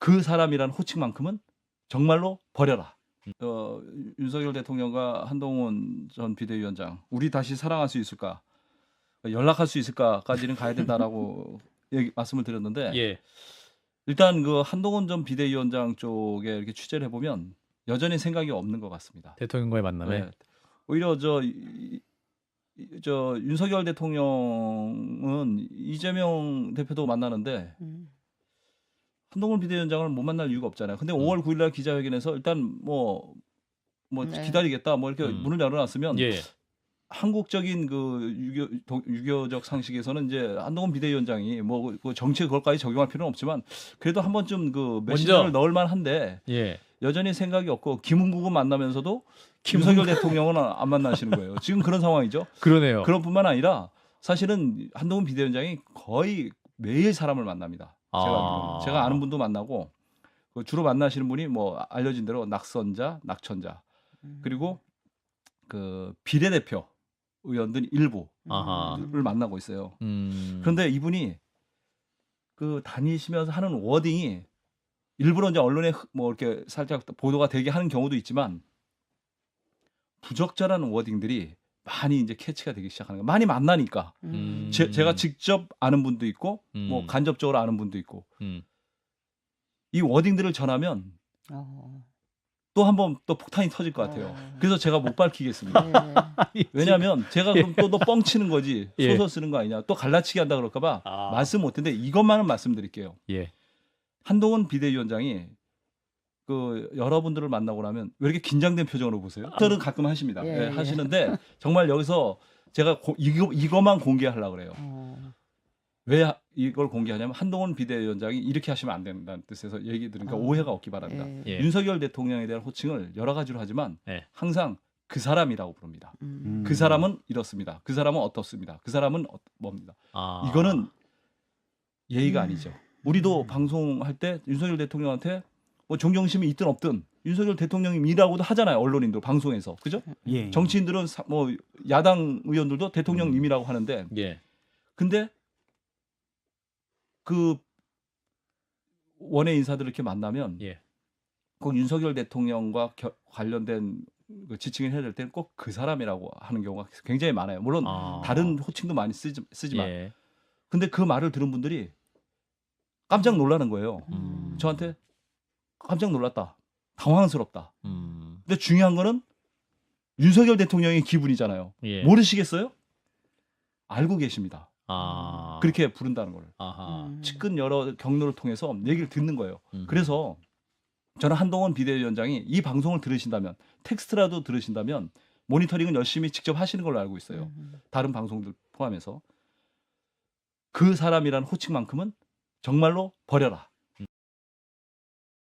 그 사람이란 호칭만큼은 정말로 버려라. 어, 윤석열 대통령과 한동훈 전 비대위원장 우리 다시 사랑할 수 있을까? 연락할 수 있을까까지는 가야 된다라고 얘기, 말씀을 드렸는데 예. 일단 그 한동훈 전 비대위원장 쪽에 이렇게 취재를 해보면 여전히 생각이 없는 것 같습니다. 대통령과의 만남에 네. 오히려 저, 이- 이- 저 윤석열 대통령은 이재명 대표도 만나는데 음. 한동훈 비대위원장을 못 만날 이유가 없잖아요. 근데 5월 9일날 기자회견에서 일단 뭐, 뭐 네. 기다리겠다 뭐 이렇게 음. 문을 열어놨으면 예. 한국적인 그 유교, 도- 유교적 상식에서는 이제 한동훈 비대위원장이 뭐 그 정치에 그걸까지 적용할 필요는 없지만 그래도 한 번쯤 그 메시지를. 넣을 만한데 예. 여전히 생각이 없고 김은국은 만나면서도 윤석열 대통령은 안 만나시는 거예요. 지금 그런 상황이죠. 그러네요. 그런 뿐만 아니라 사실은 한동훈 비대위원장이 거의 매일 사람을 만납니다. 제가, 아. 제가 아는 분도 만나고 그 주로 만나시는 분이 뭐 알려진 대로 낙선자, 낙천자 음. 그리고 그 비례대표 의원들 일부를 아하. 음. 만나고 있어요. 음. 그런데 이분이 그 다니시면서 하는 워딩이 일부러 이제 언론에 흐- 뭐 이렇게 살짝 보도가 되게 하는 경우도 있지만 부적절한 워딩들이 많이 이제 캐치가 되기 시작하는 거예요. 많이 만나니까 음. 제, 제가 직접 아는 분도 있고 뭐 음. 간접적으로 아는 분도 있고 음. 이 워딩들을 전하면 어. 또 한 번 또 폭탄이 터질 것 같아요. 어. 그래서 제가 못 밝히겠습니다. 네. 왜냐하면 제가 그럼 또너 뻥치는 거지 예. 소설 쓰는 거 아니냐 또 갈라치기 한다 그럴까봐 아. 말씀 못했는데 이것만은 말씀드릴게요. 예. 한동훈 비대위원장이 그 여러분들을 만나고 나면 왜 이렇게 긴장된 표정으로 보세요? 저는 가끔 하십니다. 예, 예, 예. 하시는데 정말 여기서 제가 고- 이거 이거만 공개하려고 그래요. 어. 왜 하- 이걸 공개하냐면 한동훈 비대위원장이 이렇게 하시면 안 된다는 뜻에서 얘기 드리니까 아. 오해가 없기 바랍니다. 예. 예. 윤석열 대통령에 대한 호칭을 여러 가지로 하지만 예. 항상 그 사람이라고 부릅니다. 음. 그 사람은 이렇습니다. 그 사람은 어떻습니다. 그 사람은 어, 뭡니다. 아. 이거는 예의가 음. 아니죠. 우리도 방송할 때 윤석열 대통령한테 뭐 존경심이 있든 없든 윤석열 대통령님이라고도 하잖아요. 언론인들 방송에서 그죠? 예. 정치인들은 사- 뭐 야당 의원들도 대통령님이라고 하는데 예. 근데 그 원외 인사들을 이렇게 만나면 예. 꼭 윤석열 대통령과 겨- 관련된 그 지칭을 해야 될 때는 꼭 그 사람이라고 하는 경우가 굉장히 많아요. 물론 아. 다른 호칭도 많이 쓰지, 쓰지만 예. 근데 그 말을 들은 분들이 깜짝 놀라는 거예요. 음. 저한테 깜짝 놀랐다. 당황스럽다. 음. 근데 중요한 거는 윤석열 대통령의 기분이잖아요. 예. 모르시겠어요? 알고 계십니다. 아. 그렇게 부른다는 걸. 아하. 음. 측근 여러 경로를 통해서 얘기를 듣는 거예요. 음. 그래서 저는 한동훈 비대위원장이 이 방송을 들으신다면 텍스트라도 들으신다면 모니터링은 열심히 직접 하시는 걸로 알고 있어요. 음. 다른 방송들 포함해서 그 사람이란 호칭만큼은 정말로 버려라.